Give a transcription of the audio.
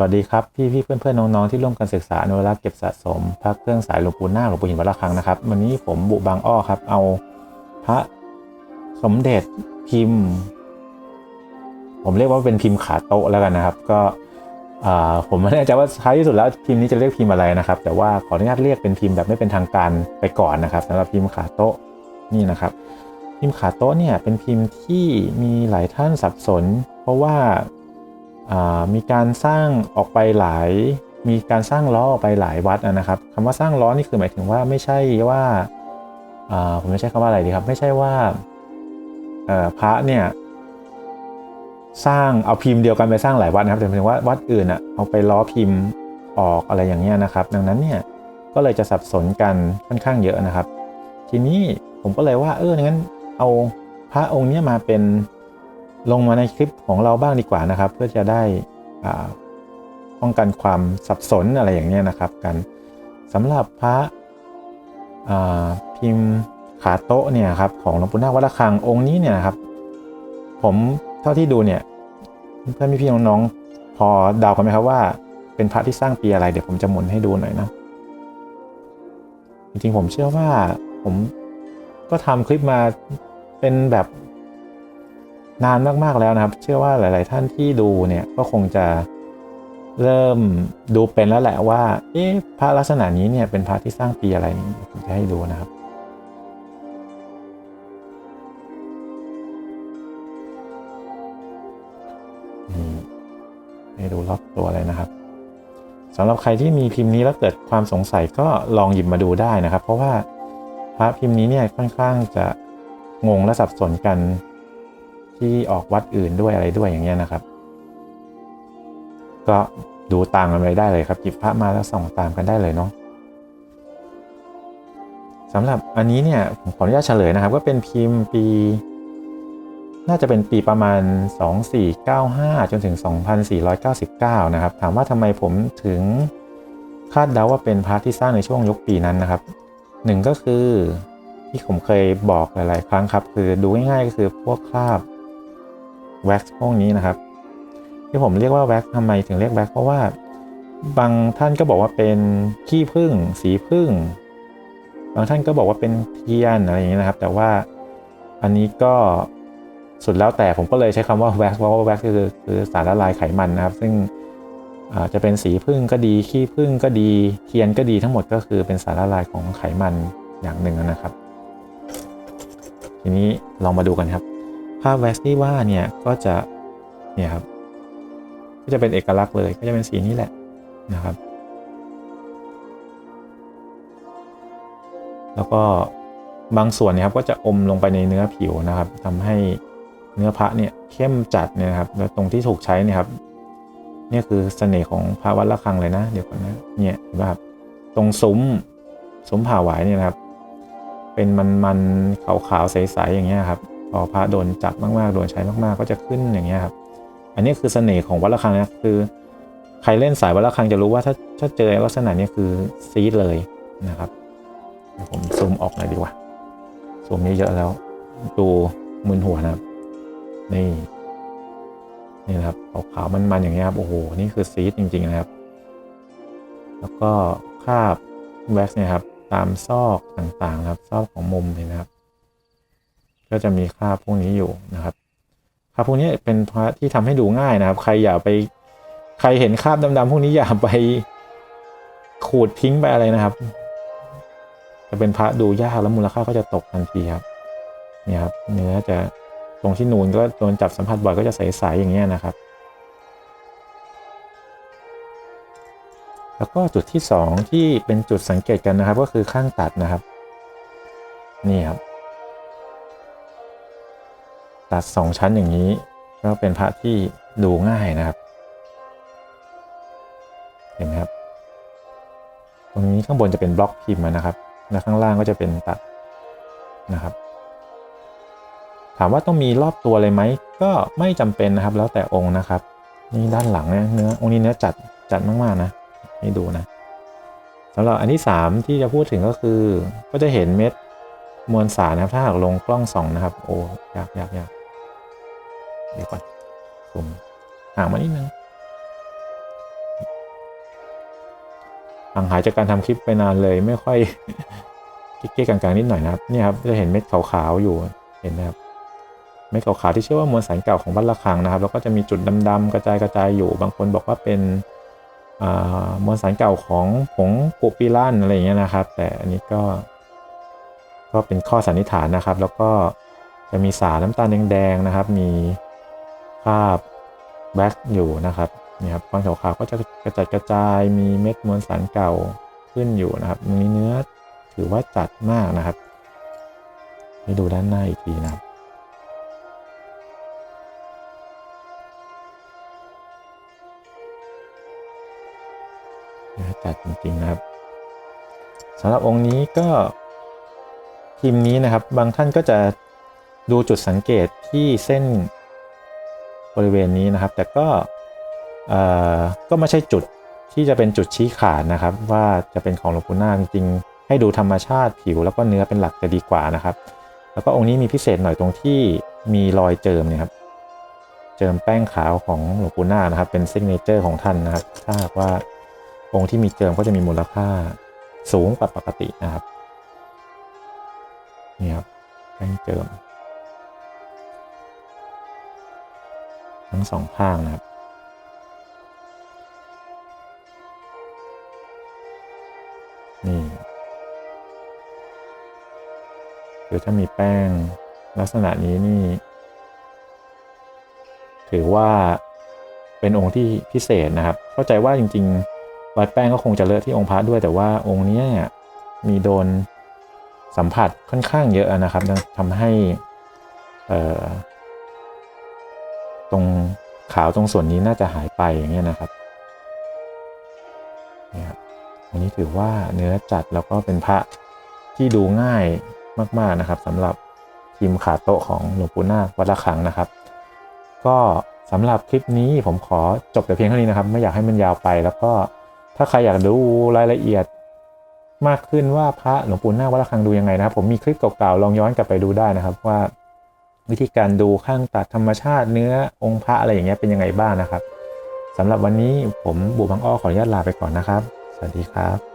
วัสดีครับพี่พี่เพื่อนเพื่อนๆน้องๆที่ร่วมกันศึกษาอนุรักษ์เก็บสะสมพระเครื่องสายหลวงปู่นาคหลวงปู่หินวัดระฆังนะครับวันนี้ผมบุบางอ้อครับ เอาพระสมเด็จพิมพ์ ผมเรียกว่าเป็นพิมพ์ขาโต๊ะแล้วกันนะครับ ก็ผมไม่แน่ใจว่าท้ายที่สุดแล้วพิมพ์นี้จะเรียกพิมพ์อะไรนะครับ แต่ว่าขออนุญาตเรียกเป็นพิมพ์แบบไม่เป็นทางการไปก่อนนะครับสำหรับพิมพ์ขาโต๊ะนี่นะครับ พิมพ์ขาโต๊ะเนี่ยเป็นพิมพ์ที่มีหลายท่านสับสน เพราะว่า มีการสร้างออกไปหลาย มีการสร้างล้อออกไปหลายวัดนะครับคำว่าสร้างล้อนี่คือหมายถึงว่าไม่ใช่ว่าผมไม่ใช่คำว่าอะไรดีครับ ไม่ใช่ว่าพระเนี่ยสร้างเอาพิมพ์เดียวกันไปสร้างหลายวัดนะครับแต่หมายถึงว่าวัดอื่นอะเอาไปล้อพิมพ์ออกอะไรอย่างเงี้ยนะครับ ดังนั้นเนี่ยก็เลยจะสับสนกันค่อนข้างเยอะนะครับ ทีนี้ผมก็เลยว่าเอองั้นเอาพระองค์เนี้ยมาเป็น ลงมาในคลิปของเราบ้างดีกว่านะครับ เพื่อจะได้ป้องกันความสับสนอะไรอย่างนี้นะครับกันสำหรับพระพิมพ์ขาโต๊ะเนี่ยครับของหลวงปู่นาควัดระฆังองค์นี้เนี่ยนะครับ ผมเท่าที่ดูเนี่ยเพื่อนพี่ๆน้องๆพอเดากันไหมครับว่า เป็นพระที่สร้างปีอะไรเดี๋ยวผมจะหมุนให้ดูหน่อยนะจริงๆผมเชื่อว่าผมก็ทำคลิปมาเป็นแบบ นานมากๆแล้วนะครับ เชื่อว่าหลาย ๆ ท่านที่ดูเนี่ยก็คงจะเริ่มดูเป็นแล้วแหละว่าเอ๊ะพระลักษณะนี้เนี่ยเป็นพระที่สร้างปีอะไรนี่ผมจะให้ดูนะครับ นี่ให้ดูรอบตัวเลยนะครับสำหรับใครที่มีพิมพ์นี้แล้วเกิดความสงสัยก็ลองหยิบมาดูได้นะครับ เพราะว่าพระพิมพ์นี้เนี่ยค่อนข้างจะงงและสับสนกัน ที่ออกวัดอื่นด้วยอะไรด้วยอย่างเงี้ยนะครับ ก็ดูตามกันไปได้เลยครับหยิบพระมาแล้วส่องตามกันได้เลยเนาะสำหรับอันนี้เนี่ยผมขออนุญาตเฉลยนะครับ ก็เป็นพิมพ์ปี น่าจะเป็นปีประมาณ 2495 จนถึง 2499 นะครับ ถามว่าทำไมผมถึงคาดเดาว่าเป็นพระที่สร้างในช่วงยุคปีนั้นนะครับหนึ่งก็คือที่ผมเคยบอกหลาย ๆ ครั้งครับ คือดูง่ายๆก็คือพวกคราบ แว็กซ์พวกนี้นะครับ ที่ผมเรียกว่าแว็กซ์ทำไมถึงเรียกแว็กซ์เพราะว่าบางท่านก็บอกว่าเป็นขี้ผึ้งสีผึ้งบางท่านก็บอกว่าเป็นเทียนอะไรอย่างนี้นะครับ แต่ว่าอันนี้ก็สุดแล้วแต่ผมก็เลยใช้คำว่าแว็กซ์เพราะว่าแว็กซ์คือคือสารละลายไขมันนะครับ ซึ่งอาจะเป็นสีผึ้งก็ดีขี้ผึ้งก็ดีเทียนก็ดีทั้งหมดก็คือเป็นสารละลายของไขมันอย่างหนึ่งนะครับ ทีนี้ลองมาดูกันครับ ภาพแว็กซ์ที่ว่าเนี่ยก็จะเนี่ยครับก็จะเป็นเอกลักษณ์เลยก็จะเป็นสีนี้แหละนะครับ แล้วก็บางส่วนเนี่ยครับก็จะอมลงไปในเนื้อผิวนะครับทำให้เนื้อพระเนี่ยเข้มจัดเนี่ยครับแล้วตรงที่ถูกใช้เนี่ยครับนี่คือเสน่ห์ของพระวัดระฆังเลยนะ เดี๋ยวก่อนนะเนี่ยเห็นไหมครับตรงซุ้มซุ้มผ่าหวายเนี่ยนะครับ เป็นมันๆขาวๆใสๆอย่างเงี้ยครับ พอพระโดนจับมากๆโดนใช้มากๆก็จะขึ้นอย่างเงี้ยครับ อันนี้คือเสน่ห์ของวัดระฆังนะคือ ใครเล่นสายวัดระฆังจะรู้ว่าถ้าถ้าเจอลักษณะนี้คือซีดเลยนะครับผมซูมออกหน่อยดีกว่าซูมเยอะๆแล้ว ดูมึนหัวนะครับนี่นี่นะครับขาวๆมันๆอย่างเงี้ยครับโอ้โหนี่คือซีดจริง ๆ นะครับ แล้วก็คาบแว็กซ์เนี่ยครับตามซอกต่างๆครับซอกของมุมเห็นะครับ ก็จะมีคราบพวกนี้อยู่นะครับคราบพวกนี้เป็นพระที่ทำให้ดูง่ายนะครับ ใครอย่าไป ใครเห็นคราบดำๆพวกนี้อย่าไปขูดทิ้งไปอะไรนะครับ จะเป็นพระดูยากแล้วมูลค่าก็จะตกทันทีครับ เนี่ยครับเนื้อจะตรงที่นูนก็โดนจับสัมผัสบ่อยก็จะใสๆอย่างเงี้ยนะครับ แล้วก็จุดที่สองที่เป็นจุดสังเกตกันนะครับ ก็คือข้างตัดนะครับ นี่ครับ ตัดสองชั้นอย่างนี้ ก็เป็นพระที่ดูง่ายนะครับ เห็นไหมครับ ตรงนี้ข้างบนจะเป็นบล็อกพิมพ์นะครับ และข้างล่างก็จะเป็นตัดนะครับ ถามว่าต้องมีรอบตัวเลยไหม ก็ไม่จำเป็นนะครับ แล้วแต่องค์นะครับ นี่ด้านหลังเนี่ยเนื้อองค์นี้เนื้อจัดจัดมากๆนะให้ดูนะสำหรับอันที่ 3 ที่จะพูดถึงก็คือ ก็จะเห็นเม็ดมวลสารนะครับ ถ้าหากลงกล้องส่องนะครับ โอ้ยากยากยาก เดี๋ยวก่อนซูมห่างมานิดนึงห่างหายจากการทำคลิปไปนานเลยไม่ค่อยเก๊กๆกลางๆนิดหน่อยนะครับนี่ครับจะเห็นเม็ดขาวๆอยู่เห็นนะครับเม็ดขาวๆที่เชื่อว่ามวลสารเก่าของวัดระฆังนะครับ แล้วก็จะมีจุดดำๆกระจายกระจายอยู่ บางคนบอกว่าเป็นมวลสารเก่าของผงปุปิลันอะไรอย่างเงี้ยนะครับ แต่อันนี้ก็ ก็เป็นข้อสันนิษฐานนะครับ แล้วก็จะมีสารน้ำตาลแดงๆนะครับ มี คราบแบ็กอยู่นะครับนี่ครับก้อนขาวๆก็จะกระจัดกระจายมีเม็ดมวลสารเก่าขึ้นอยู่นะครับตรงนี้เนื้อถือว่าจัดมากนะครับให้ดูด้านหน้าอีกทีนะครับเนื้อจัดจริงๆนะครับสำหรับองค์นี้ก็พิมพ์นี้นะครับ บางท่านก็จะดูจุดสังเกตที่เส้น บริเวณนี้นะครับ แต่ก็เออก็ไม่ใช่จุดที่จะเป็นจุดชี้ขาดนะครับ ว่าจะเป็นของหลวงปู่นาคจริงๆให้ดูธรรมชาติผิวแล้วก็เนื้อเป็นหลักจะดีกว่านะครับ แล้วก็องค์นี้มีพิเศษหน่อยตรงที่มีรอยเจิมเนยครับเจิมแป้งขาวของหลวงปู่นาคนะครับ เป็นซิกเนเจอร์ของท่านนะครับ ถ้าหากว่าองค์ที่มีเจิมก็จะมีมูลค่าสูงกว่าปกตินะครับนี่ครับแป้งเจิม ทั้งสองข้างนะครับนี่คือถ้ามีแป้งลักษณะนี้นี่ ถือว่าเป็นองค์ที่พิเศษนะครับ เข้าใจว่าจริงๆรอยแป้งก็คงจะเลอะที่องค์พระด้วย แต่ว่าองค์นี้มีโดนสัมผัสค่อนข้างเยอะนะครับทำให้อ่อ ตรงขาวตรงส่วนนี้น่าจะหายไปอย่างเงี้ยนะครับนี่ครับอันนี้ถือว่าเนื้อจัดแล้วก็เป็นพระที่ดูง่ายมากๆนะครับสำหรับทีมขาโต๊ะของหลวงปู่นาควัดระฆังนะครับ ก็สำหรับคลิปนี้ผมขอจบแต่เพียงเท่านี้นะครับ ไม่อยากให้มันยาวไป แล้วก็ถ้าใครอยากดูรายละเอียดมากขึ้นว่าพระหลวงปู่นาควัดระฆังดูยังไงนะครับผมมีคลิปเก่าๆลองย้อนกลับไปดูได้นะครับว่า วิธีการดูข้างตัดธรรมชาติเนื้อองค์พระอะไรอย่างเงี้ยเป็นยังไงบ้างนะครับสำหรับวันนี้ผมบุบังอ้อขออนุญาตลาไปก่อนนะครับ สวัสดีครับ